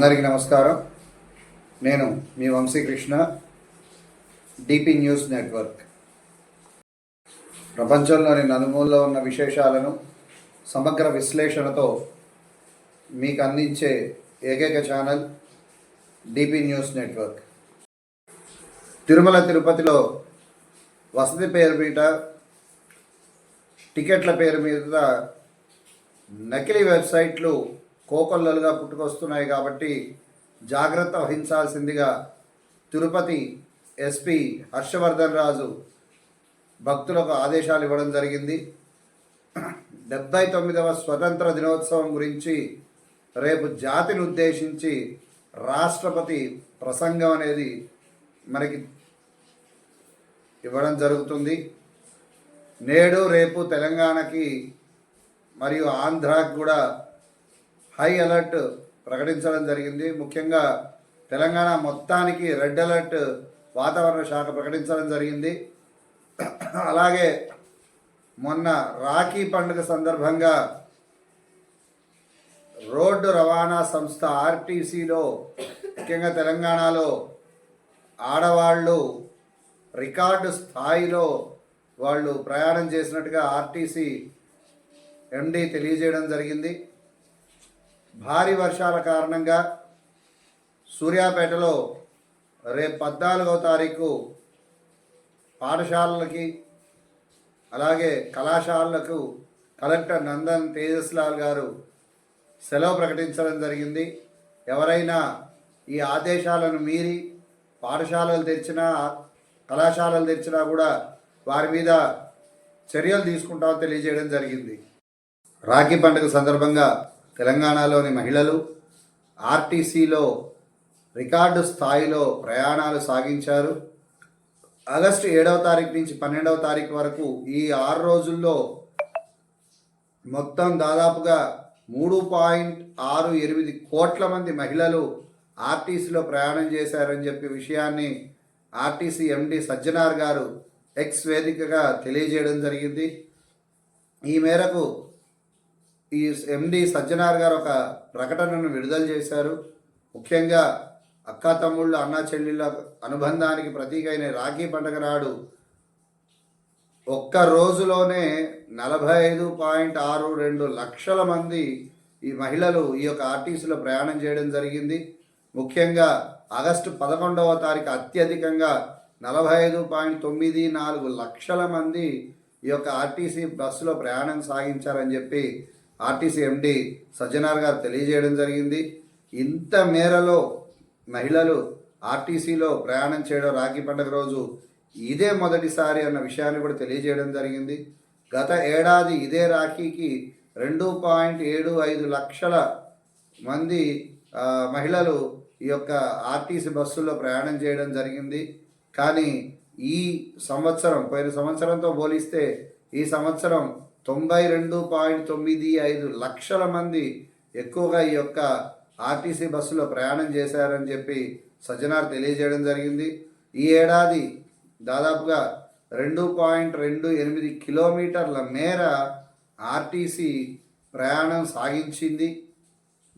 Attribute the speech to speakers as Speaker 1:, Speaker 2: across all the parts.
Speaker 1: అందరికీ నమస్కారం. నేను మీ వంశీకృష్ణ డిపి న్యూస్ నెట్వర్క్ ప్రపంచంలోని నలుమూలలో ఉన్న విశేషాలను సమగ్ర విశ్లేషణతో మీకు అందించే ఏకైక channel DP news network Tirumala తిరుపతిలో వసతి పేరు మీద టికెట్ల పేరు మీద నకిలీ వెబ్సైట్లు కోకొల్లలుగా పుట్టుకొస్తున్నాయి కాబట్టి జాగ్రత్త వహించాల్సిందిగా తిరుపతి ఎస్పీ హర్షవర్ధన్ రాజు భక్తులకు ఆదేశాలు ఇవ్వడం జరిగింది. డెబ్బై తొమ్మిదవ స్వతంత్ర దినోత్సవం గురించి రేపు జాతిని ఉద్దేశించి రాష్ట్రపతి ప్రసంగం అనేది మనకి ఇవ్వడం జరుగుతుంది. నేడు రేపు తెలంగాణకి మరియు ఆంధ్రాకి కూడా హై అలర్ట్ ప్రకటించడం జరిగింది. ముఖ్యంగా తెలంగాణ మొత్తానికి రెడ్ అలర్ట్ వాతావరణ శాఖ ప్రకటించడం జరిగింది. అలాగే మొన్న రాఖీ పండుగ సందర్భంగా రోడ్డు రవాణా సంస్థ ఆర్టీసీలో ముఖ్యంగా తెలంగాణలో ఆడవాళ్ళు రికార్డు స్థాయిలో వాళ్ళు ప్రయాణం చేసినట్టుగా ఆర్టీసీ ఎండి తెలియజేయడం జరిగింది. భారీ వర్షాల కారణంగా సూర్యాపేటలో రేపు పద్నాలుగవ తారీఖు పాఠశాలలకి అలాగే కళాశాలలకు కలెక్టర్ నందన్ తేజస్లాల్ గారు సెలవు ప్రకటించడం జరిగింది. ఎవరైనా ఈ ఆదేశాలను మీరి పాఠశాలలు తెచ్చినా కళాశాలలు తెచ్చినా కూడా వారి మీద చర్యలు తీసుకుంటామని తెలియజేయడం జరిగింది. రాఖీ పండుగ సందర్భంగా తెలంగాణలోని మహిళలు ఆర్టీసీలో రికార్డు స్థాయిలో ప్రయాణాలు సాగించారు. ఆగస్టు ఏడవ తారీఖు నుంచి పన్నెండవ తారీఖు వరకు ఈ ఆరు రోజుల్లో మొత్తం దాదాపుగా మూడు పాయింట్ ఆరు ఎనిమిది కోట్ల మంది మహిళలు ఆర్టీసీలో ప్రయాణం చేశారని చెప్పి విషయాన్ని ఆర్టీసీ ఎండి సజ్జనార్ గారు ఎక్స్ వేదికగా తెలియజేయడం జరిగింది. ఈ మేరకు ఈ ఎండి సజ్జనార్ గారు ఒక ప్రకటనను విడుదల చేశారు. ముఖ్యంగా అక్క తమ్ముళ్ళు అన్న చెల్లెళ్ళ అనుబంధానికి ప్రతీకైన రాఖీ పండుగ నాడు ఒక్క రోజులోనే నలభై ఐదు పాయింట్ ఆరు రెండు లక్షల మంది ఈ మహిళలు ఈ యొక్క ఆర్టీసీలో ప్రయాణం చేయడం జరిగింది. ముఖ్యంగా ఆగస్టు పదకొండవ తారీఖు అత్యధికంగా నలభై ఐదు పాయింట్ తొమ్మిది నాలుగు లక్షల మంది ఈ యొక్క ఆర్టీసీ బస్సులో ప్రయాణం సాగించారని చెప్పి ఆర్టీసీ ఎండి సజ్జనార్ గారు తెలియజేయడం జరిగింది. ఇంత మేరలో మహిళలు ఆర్టీసీలో ప్రయాణం చేయడం రాఖీ పండుగ రోజు ఇదే మొదటిసారి అన్న విషయాన్ని కూడా తెలియజేయడం జరిగింది. గత ఏడాది ఇదే రాఖీకి రెండు పాయింట్ ఏడు ఐదు లక్షల మంది మహిళలు ఈ యొక్క ఆర్టీసీ బస్సుల్లో ప్రయాణం చేయడం జరిగింది. కానీ ఈ సంవత్సరం పోయిన సంవత్సరంతో పోలిస్తే ఈ సంవత్సరం తొంభై రెండు పాయింట్ తొమ్మిది ఐదు లక్షల మంది ఎక్కువగా ఈ యొక్క ఆర్టీసీ బస్సులో ప్రయాణం చేశారని చెప్పి సజ్జనార్ తెలియజేయడం జరిగింది. ఈ ఏడాది దాదాపుగా రెండు పాయింట్ రెండు ఎనిమిది కిలోమీటర్ల మేర ఆర్టీసీ ప్రయాణం సాగించింది.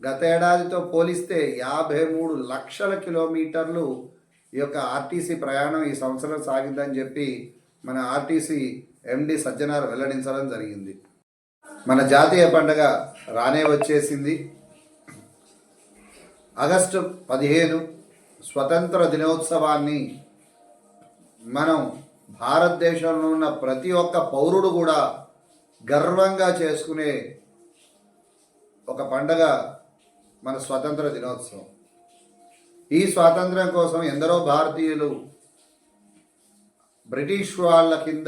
Speaker 1: గత ఏడాదితో పోలిస్తే యాభై మూడు లక్షల కిలోమీటర్లు ఈ యొక్క ఆర్టీసీ ప్రయాణం ఈ సంవత్సరం సాగిందని చెప్పి మన ఆర్టీసీ ఎండి సజ్జనార్ వెల్లడించడం జరిగింది. మన జాతీయ పండగ రానే వచ్చేసింది. ఆగస్టు పదిహేను స్వతంత్ర దినోత్సవాన్ని మనం భారతదేశంలో ఉన్న ప్రతి ఒక్క పౌరుడు కూడా గర్వంగా చేసుకునే ఒక పండగ మన స్వతంత్ర దినోత్సవం. ఈ స్వాతంత్ర్యం కోసం ఎందరో భారతీయులు బ్రిటిష్ వాళ్ళ కింద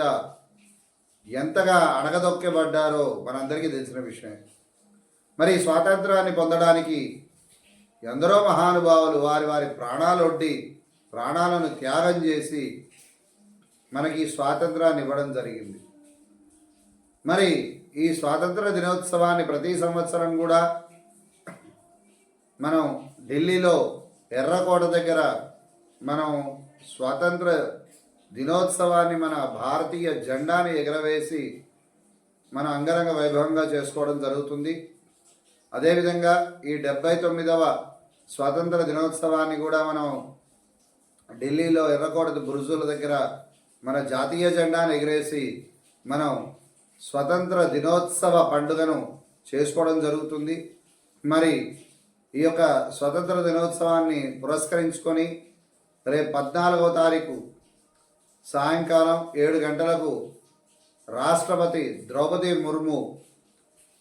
Speaker 1: ఎంతగా అణగదొక్కబడ్డారో మనందరికీ తెలిసిన విషయం. మరి స్వాతంత్రాన్ని పొందడానికి ఎందరో మహానుభావులు వారి వారి ప్రాణాలు ఒడ్డి ప్రాణాలను త్యాగం చేసి మనకి ఈ స్వాతంత్రాన్ని ఇవ్వడం జరిగింది. మరి ఈ స్వాతంత్ర దినోత్సవాన్ని ప్రతి సంవత్సరం కూడా మనం ఢిల్లీలో ఎర్రకోట దగ్గర మనం స్వాతంత్ర దినోత్సవాన్ని మన భారతీయ జెండాని ఎగరవేసి మన అంగరంగ వైభవంగా చేసుకోవడం జరుగుతుంది. అదేవిధంగా ఈ డెబ్బై తొమ్మిదవ స్వాతంత్ర దినోత్సవాన్ని కూడా మనం ఢిల్లీలో ఎర్రకోట బురుజుల దగ్గర మన జాతీయ జెండాను ఎగిరేసి మనం స్వతంత్ర దినోత్సవ పండుగను చేసుకోవడం జరుగుతుంది. మరి ఈ యొక్క స్వతంత్ర దినోత్సవాన్ని పురస్కరించుకొని రేపు పద్నాలుగవ తారీఖు సాయంకాలం ఏడు గంటలకు రాష్ట్రపతి ద్రౌపది ముర్ము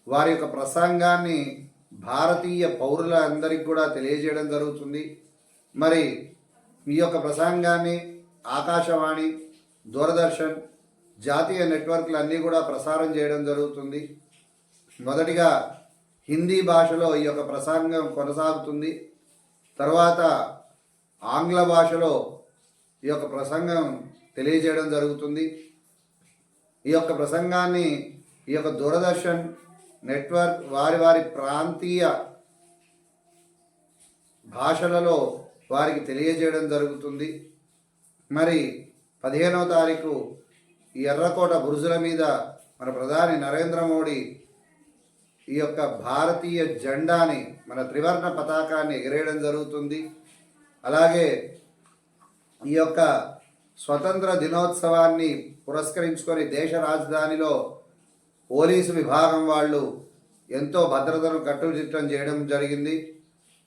Speaker 1: వారి యొక్క ప్రసంగాన్ని భారతీయ పౌరులందరికీ కూడా తెలియజేయడం జరుగుతుంది. మరి ఈ యొక్క ప్రసంగాన్ని ఆకాశవాణి దూరదర్శన్ జాతీయ నెట్వర్క్లు అన్నీ కూడా ప్రసారం చేయడం జరుగుతుంది. మొదటిగా హిందీ భాషలో ఈ యొక్క ప్రసంగం కొనసాగుతుంది. తర్వాత ఆంగ్ల భాషలో ఈ యొక్క ప్రసంగం తెలియజేయడం జరుగుతుంది. ఈ యొక్క ప్రసంగాన్ని ఈ యొక్క దూరదర్శన్ నెట్వర్క్ వారి వారి ప్రాంతీయ భాషలలో వారికి తెలియజేయడం జరుగుతుంది. మరి పదిహేనవ తారీఖు ఈ ఎర్రకోట బురుజుల మీద మన ప్రధాని నరేంద్ర మోడీ ఈ యొక్క భారతీయ జెండాని మన త్రివర్ణ పతాకాన్ని ఎగరేయడం జరుగుతుంది. అలాగే ఈ యొక్క స్వతంత్ర దినోత్సవాన్ని పురస్కరించుకొని దేశ రాజధానిలో పోలీసు విభాగం వాళ్ళు ఎంతో భద్రతను కట్టుదిట్టం చేయడం జరిగింది.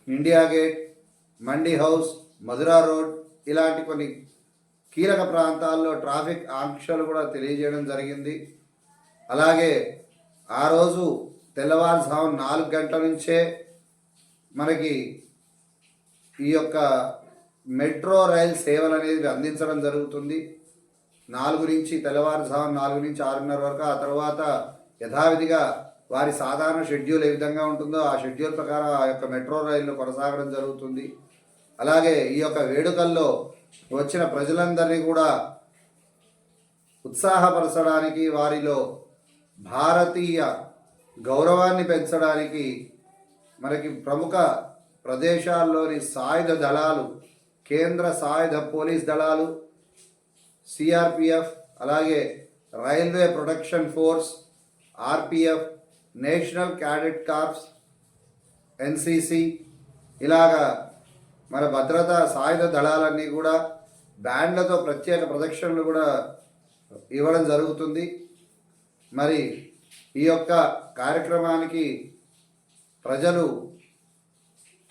Speaker 1: India gate Mandi house Mathura road ఇలాంటి కొన్ని కీలక ప్రాంతాల్లో ట్రాఫిక్ ఆంక్షలు కూడా తెలియజేయడం జరిగింది. అలాగే ఆ రోజు తెల్లవారుజాము నాలుగు గంటల నుంచే మనకి ఈ యొక్క మెట్రో రైల్ సేవలు అనేది అందించడం జరుగుతుంది. నాలుగు నుంచి తెల్లవారుజాము నాలుగు నుంచి ఆరున్నర వరకు ఆ తర్వాత యథావిధిగా వారి సాధారణ షెడ్యూల్ ఏ విధంగా ఉంటుందో ఆ షెడ్యూల్ ప్రకారం ఆ యొక్క మెట్రో రైళ్ళు కొనసాగడం జరుగుతుంది. అలాగే ఈ యొక్క వేడుకల్లో వచ్చిన ప్రజలందరినీ కూడా ఉత్సాహపరచడానికి వారిలో భారతీయ గౌరవాన్ని పెంచడానికి మనకి ప్రముఖ ప్రదేశాల్లోని సాయుధ దళాలు కేంద్ర సాయుధ పోలీస్ దళాలు సిఆర్పిఎఫ్ అలాగే railway protection force RPF national cadet corps NCC ఇలాగా మన భద్రతా సాయుధ దళాలన్నీ కూడా బ్యాండ్లతో ప్రత్యేక ప్రదక్షిణలు కూడా ఇవ్వడం జరుగుతుంది. మరి ఈ యొక్క కార్యక్రమానికి ప్రజలు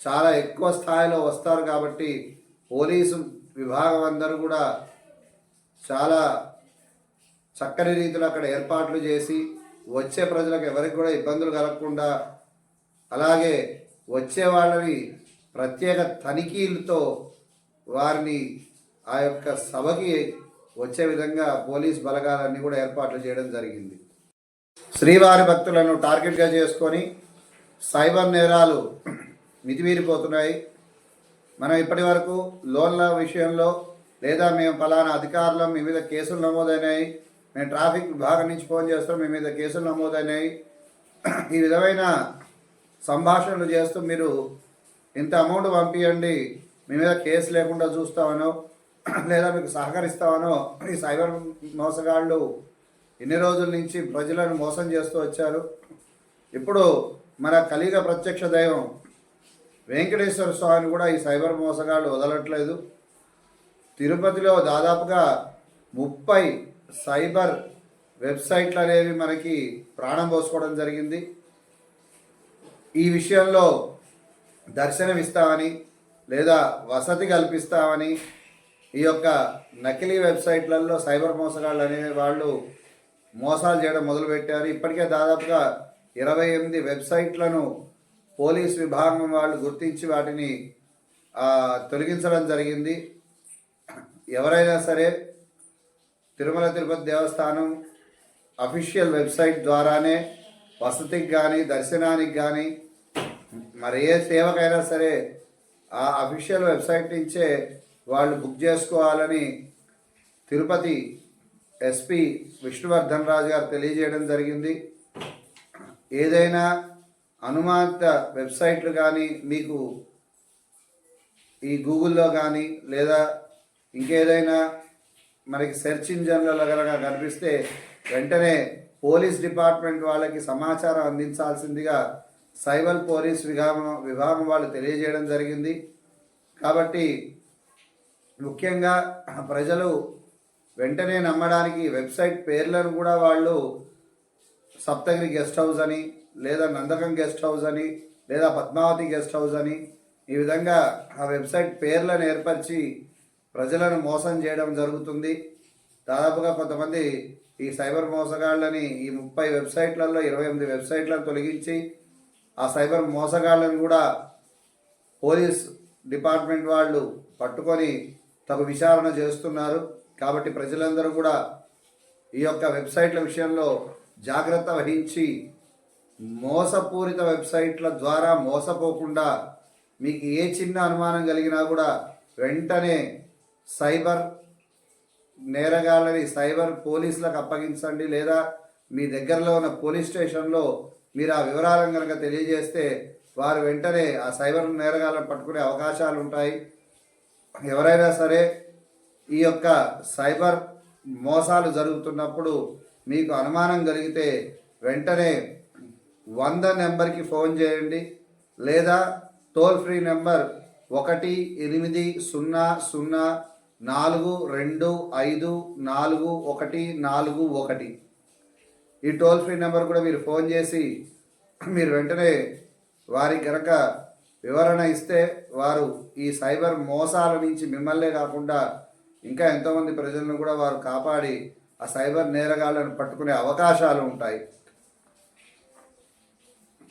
Speaker 1: చాలా ఎక్కువ స్థాయిలో వస్తారు కాబట్టి పోలీసు విభాగం అందరూ కూడా చాలా చక్కని రీతిలో అక్కడ ఏర్పాట్లు చేసి వచ్చే ప్రజలకు ఎవరికి కూడా ఇబ్బందులు కలగకుండా అలాగే వచ్చే వాళ్ళని ప్రత్యేక తనిఖీలతో వారిని ఆ యొక్క సభకి వచ్చే విధంగా పోలీస్ బలగాలన్నీ కూడా ఏర్పాట్లు చేయడం జరిగింది. శ్రీవారి భక్తులను టార్గెట్గా చేసుకొని సైబర్ నేరాలు మితిమీరిపోతున్నాయి. మనం ఇప్పటి వరకు లోన్ల విషయంలో లేదా మేము ఫలానా అధికారులు మీ మీద కేసులు నమోదైనాయి మేము ట్రాఫిక్ విభాగం నుంచి ఫోన్ చేస్తాం మీ మీద కేసులు నమోదైనాయి. ఈ విధమైన సంభాషణలు చేస్తూ మీరు ఇంత అమౌంట్ పంపించండి మీ మీద కేసు లేకుండా చూస్తామనో లేదా మీకు సహకరిస్తామనో ఈ సైబర్ మోసగాళ్ళు ఎన్ని రోజుల నుంచి ప్రజలను మోసం చేస్తూ వచ్చారు. ఇప్పుడు మన కలిగ ప్రత్యక్ష దైవం వెంకటేశ్వర స్వామిని కూడా ఈ సైబర్ మోసగాళ్ళు వదలట్లేదు. తిరుపతిలో దాదాపుగా ముప్పై సైబర్ వెబ్సైట్లు అనేవి మనకి ప్రాణం పోసుకోవడం జరిగింది. ఈ విషయంలో దర్శనం ఇస్తామని లేదా వసతి కల్పిస్తామని ఈ యొక్క నకిలీ వెబ్సైట్లలో సైబర్ మోసగాళ్ళు అనే వాళ్ళు మోసాలు చేయడం మొదలుపెట్టారు. ఇప్పటికే దాదాపుగా ఇరవై ఎనిమిది వెబ్సైట్లను పోలీస్ విభాగం వాళ్ళు గుర్తించి వాటిని తొలగించడం జరిగింది. ఎవరైనా సరే తిరుమల తిరుపతి దేవస్థానం అఫీషియల్ వెబ్సైట్ ద్వారానే వసతికి కానీ దర్శనానికి కానీ మరి ఏ సేవకైనా సరే ఆ అఫీషియల్ వెబ్సైట్ నుంచే వాళ్ళు బుక్ చేసుకోవాలని తిరుపతి ఎస్పి విష్ణువర్ధన్ రాజు గారు తెలియజేయడం జరిగింది. ఏదైనా అనుమానిత వెబ్సైట్లు కానీ మీకు ఈ గూగుల్లో కానీ లేదా ఇంకేదైనా మనకి సెర్చ్ ఇంజన్లలో కనుక కనిపిస్తే వెంటనే పోలీస్ డిపార్ట్మెంట్ వాళ్ళకి సమాచారం అందించాల్సిందిగా సైబర్ పోలీస్ విభాగం విభాగం వాళ్ళు తెలియజేయడం జరిగింది. కాబట్టి ముఖ్యంగా ప్రజలు వెంటనే నమ్మడానికి వెబ్సైట్ పేర్లను కూడా వాళ్ళు సప్తగిరి గెస్ట్ హౌస్ అని లేదా నందకం గెస్ట్ హౌస్ అని లేదా పద్మావతి గెస్ట్ హౌస్ అని ఈ విధంగా ఆ వెబ్సైట్ పేర్లను ఏర్పరిచి ప్రజలను మోసం చేయడం జరుగుతుంది. దాదాపుగా కొంతమంది ఈ సైబర్ మోసగాళ్ళని ఈ ముప్పై వెబ్సైట్లలో ఇరవై ఎనిమిది వెబ్సైట్లను తొలగించి ఆ సైబర్ మోసగాళ్ళని కూడా పోలీస్ డిపార్ట్మెంట్ వాళ్ళు పట్టుకొని తగు విచారణ చేస్తున్నారు. కాబట్టి ప్రజలందరూ కూడా ఈ యొక్క వెబ్సైట్ల విషయంలో జాగ్రత్త వహించి మోసపూరిత వెబ్సైట్ల ద్వారా మోసపోకుండా మీకు ఏ చిన్న అనుమానం కలిగినా కూడా వెంటనే సైబర్ నేరగాళ్ళని సైబర్ పోలీసులకు అప్పగించండి. లేదా మీ దగ్గరలో ఉన్న పోలీస్ స్టేషన్లో మీరు ఆ వివరాలను కనుక తెలియజేస్తే వారు వెంటనే ఆ సైబర్ నేరగాళ్ళను పట్టుకునే అవకాశాలు ఉంటాయి. ఎవరైనా సరే ఈ యొక్క సైబర్ మోసాలు జరుగుతున్నప్పుడు మీకు అనుమానం కలిగితే వెంటనే వంద నెంబర్కి ఫోన్ చేయండి. లేదా టోల్ ఫ్రీ నెంబర్ ఒకటి ఎనిమిది సున్నా సున్నా నాలుగు రెండు ఐదు నాలుగు ఒకటి నాలుగు ఒకటి. ఈ టోల్ ఫ్రీ నెంబర్ కూడా మీరు ఫోన్ చేసి మీరు వెంటనే వారికి కనుక వివరణ ఇస్తే వారు ఈ సైబర్ మోసాల నుంచి మిమ్మల్నే కాకుండా ఇంకా ఎంతోమంది ప్రజలను కూడా వారు కాపాడి ఆ సైబర్ నేరగాళ్ళను పట్టుకునే అవకాశాలు ఉంటాయి.